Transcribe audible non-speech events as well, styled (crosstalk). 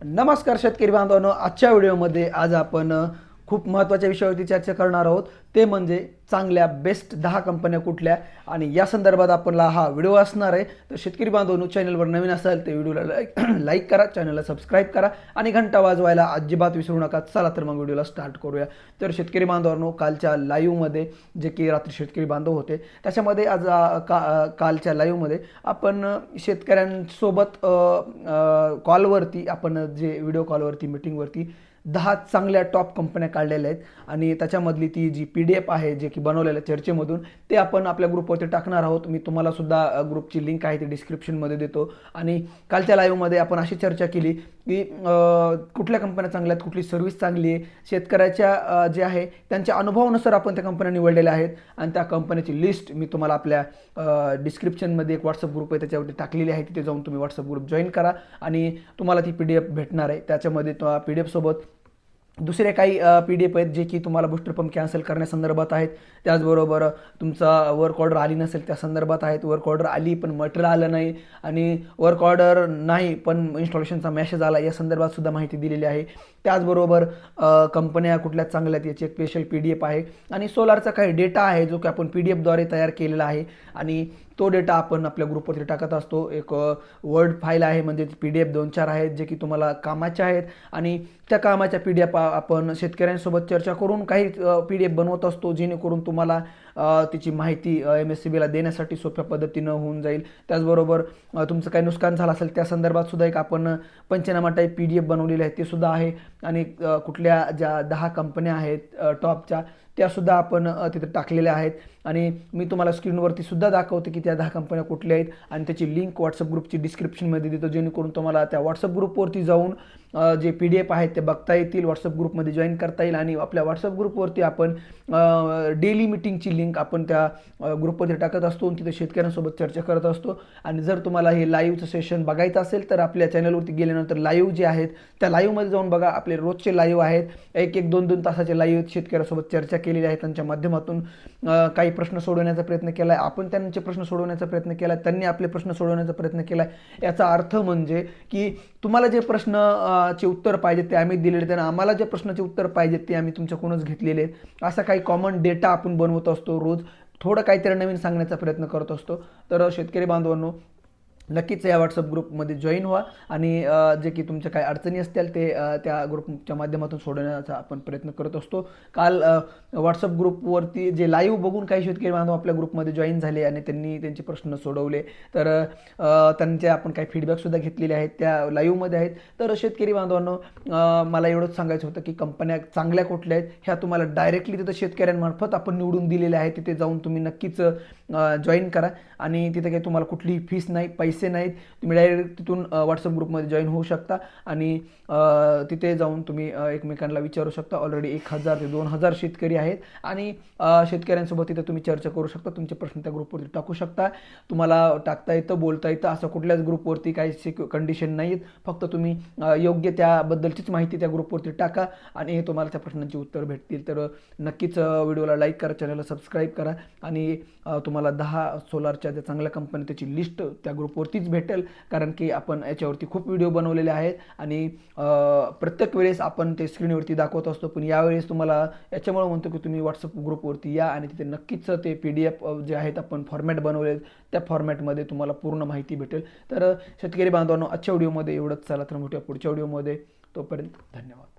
नमस्कार शेतकरी बांधवांनो आजच्या व्हिडिओमध्ये आज आपण खूप महत्त्वाच्या विषयावरती चर्चा करणार आहोत. ते म्हणजे चांगल्या बेस्ट दहा कंपन्या कुठल्या? आणि या संदर्भात आपला हा व्हिडिओ असणार आहे. तर शेतकरी बांधवांनो चॅनलवर नवीन असाल ते व्हिडिओला लाईक लाईक (clears throat) करा. चॅनलला सबस्क्राईब करा. आणि घंटा वाजवायला अजिबात विसरू नका. चला तर मग व्हिडिओला स्टार्ट करूया. तर शेतकरी बांधवांनो कालच्या लाईव्हमध्ये जे की रात्री शेतकरी बांधव होते त्याच्यामध्ये आज का कालच्या लाईव्हमध्ये आपण शेतकऱ्यांसोबत कॉलवरती आपण जे व्हिडिओ कॉलवरती मिटिंगवरती दहा चांगल्या टॉप कंपन्या काढलेल्या आहेत. आणि त्याच्यामधली ती जी पी डी एफ आहे जे की बनवलेलं आहे चर्चेमधून ते आपण आपल्या ग्रुपवरती टाकणार आहोत. मी तुम्हाला सुद्धा ग्रुपची लिंक आहे ती डिस्क्रिप्शनमध्ये देतो. आणि कालच्या लाईव्हमध्ये आपण अशी चर्चा केली की कुठल्या कंपन्या चांगल्या आहेत कुठली सर्व्हिस चांगली आहे शेतकऱ्याच्या जे आहे त्यांच्या अनुभवानुसार आपण त्या कंपन्या निवडलेल्या आहेत. आणि त्या कंपन्याची लिस्ट मी तुम्हाला आपल्या डिस्क्रिप्शनमध्ये एक व्हॉट्सअप ग्रुप आहे त्याच्यावरती टाकलेली आहे. तिथे जाऊन तुम्ही व्हॉट्सअप ग्रुप जॉईन करा. आणि तुम्हाला ती पी डी एफ भेटणार आहे. त्याच्यामध्ये पी डी एफसोबत दुसरे काही पी डी एफ आहेत जे की तुम्हाला बूस्टर पंप कॅन्सल करण्यासंदर्भात आहेत. त्याचबरोबर तुमचा वर्क ऑर्डर आली नसेल त्या संदर्भात आहेत. वर्क ऑर्डर आली पण मटेरियल आलं नाही आणि वर्क ऑर्डर नाही पण इन्स्टॉलेशनचा मॅसेज आला या संदर्भात सुद्धा माहिती दिलेली आहे. त्याचबरोबर कंपन्या कुठल्या चांगल्या आहेत याची एक स्पेशल पी डी एफ आहे. आणि सोलारचा काही डेटा आहे जो की आपण पी डी एफद्वारे तयार केलेला आहे. आणि तो डेटा आपण आपल्या ग्रुपवरती टाकत असतो. एक वर्ड फाईल आहे म्हणजे पी डी एफ दोन चार आहेत जे की तुम्हाला कामाचे आहेत. आणि त्या कामाच्या पी डी एफ आपण शेतकऱ्यांसोबत चर्चा करून काही पी डी एफ बनवत असतो जेणेकरून तुम्हाला तिची माहिती एम एस सी बीला देण्यासाठी सोप्या पद्धतीनं होऊन जाईल. त्याचबरोबर तुमचं काही नुकसान झालं असेल त्या संदर्भात सुद्धा एक आपण पंचनामा टाईप पी डी एफ बनवलेली आहे ते सुद्धा आहे. आणि कुठल्या ज्या दहा कंपन्या आहेत टॉपच्या त्यासुद्धा आपण तिथे टाकलेल्या आहेत. आणि मी तुम्हाला स्क्रीनवरती सुद्धा दाखवते की त्या दहा कंपन्या कुठल्या आहेत. आणि त्याची लिंक व्हॉट्सअप ग्रुपची डिस्क्रिप्शनमध्ये देतो जेणेकरून तुम्हाला त्या व्हॉट्सअप ग्रुपवरती जाऊन जे पी डी एफ आहेत ते बघता येतील व्हॉट्सअप ग्रुपमध्ये जॉईन करता येईल आणि आपल्या व्हॉट्सअप ग्रुपवरती आपण डेली मिटिंगची लिंक आपण त्या ग्रुपमध्ये टाकत असतो आणि तिथे शेतकऱ्यांसोबत चर्चा करत असतो. आणि जर तुम्हाला हे लाईव्हचं सेशन बघायचं असेल तर आपल्या चॅनलवरती गेल्यानंतर लाईव्ह जे आहेत त्या लाईव्हमध्ये जाऊन बघा. आपले रोजचे लाईव्ह आहेत. एक एक दोन दोन तासाचे लाईव्ह शेतकऱ्यासोबत चर्चा केलेली आहे. त्यांच्या माध्यमातून काही प्रश्न सोडवण्याचा प्रयत्न केला आहे आपण त्यांचे प्रश्न सोडवण्याचा प्रयत्न केला आहे त्यांनी आपले प्रश्न सोडवण्याचा प्रयत्न केला आहे याचा अर्थ म्हणजे की तुम्हाला जे प्रश्न चे उत्तर पाहिजे ते आम्ही दिलेले त्यांना आम्हाला जे प्रश्नाचे उत्तर पाहिजेत ते आम्ही तुमच्याकडूनच घेतलेले आहेत. असा काही कॉमन डेटा आपण बनवत असतो रोज. थोडं काहीतरी नवीन सांगण्याचा प्रयत्न करत असतो. तर शेतकरी बांधवांनो नक्कीच या व्हॉट्सअप ग्रुपमध्ये जॉईन व्हा आणि जे की तुमच्या काही अडचणी असतील ते त्या ग्रुपच्या माध्यमातून सोडवण्याचा आपण प्रयत्न करत असतो. काल व्हॉट्सअप ग्रुपवरती जे लाईव्ह बघून काही शेतकरी बांधव आपल्या ग्रुपमध्ये जॉईन झाले आणि त्यांनी त्यांचे प्रश्न सोडवले. तर त्यांचे आपण काही फीडबॅकसुद्धा घेतलेले आहेत त्या लाईव्हमध्ये आहेत. तर शेतकरी बांधवांनो मला एवढंच सांगायचं होतं की कंपन्या चांगल्या कुठल्या आहेत ह्या तुम्हाला डायरेक्टली तिथं शेतकऱ्यांमार्फत आपण निवडून दिलेल्या आहेत तिथे जाऊन तुम्ही नक्कीच जॉईन करा. आणि तिथे काही तुम्हाला कुठलीही फीस नाही पैसे नाहीत. तुम्ही डायरेक्ट तिथून व्हॉट्सअप ग्रुपमध्ये जॉईन होऊ शकता. आणि तिथे जाऊन तुम्ही एकमेकांना विचारू शकता. ऑलरेडी एक हजार ते दोन हजार शेतकरी आहेत. आणि शेतकऱ्यांसोबत तिथे तुम्ही चर्चा करू शकता. तुमचे प्रश्न त्या ग्रुपवरती टाकू शकता. तुम्हाला टाकता येतं बोलता येतं. असं कुठल्याच ग्रुपवरती काही सिक्यु कंडिशन नाही आहेत फक्त तुम्ही योग्य त्याबद्दलचीच माहिती त्या ग्रुपवरती टाका. आणि तुम्हाला त्या प्रश्नांची उत्तर भेटतील. तर नक्कीच व्हिडिओला लाईक करा. चॅनलला सबस्क्राईब करा. आणि तुम्हाला तुम्हाला दहा सोलारच्या त्या चांगल्या कंपनी त्याची लिस्ट त्या ग्रुपवरतीच भेटेल. कारण की आपण याच्यावरती खूप व्हिडिओ बनवलेले आहेत. आणि प्रत्येक वेळेस आपण ते स्क्रीनवरती दाखवत असतो. पण यावेळेस तुम्हाला याच्यामुळे म्हणतो की तुम्ही व्हॉट्सअप ग्रुपवरती या आणि तिथे नक्कीच ते पी डी एफ जे आहेत आपण फॉर्मॅट बनवले त्या फॉर्मॅटमध्ये तुम्हाला पूर्ण माहिती भेटेल. तर शेतकरी बांधवांनो आजच्या व्हिडिओमध्ये एवढंच. चला तर मोठ्या पुढच्या व्हिडिओमध्ये तोपर्यंत धन्यवाद.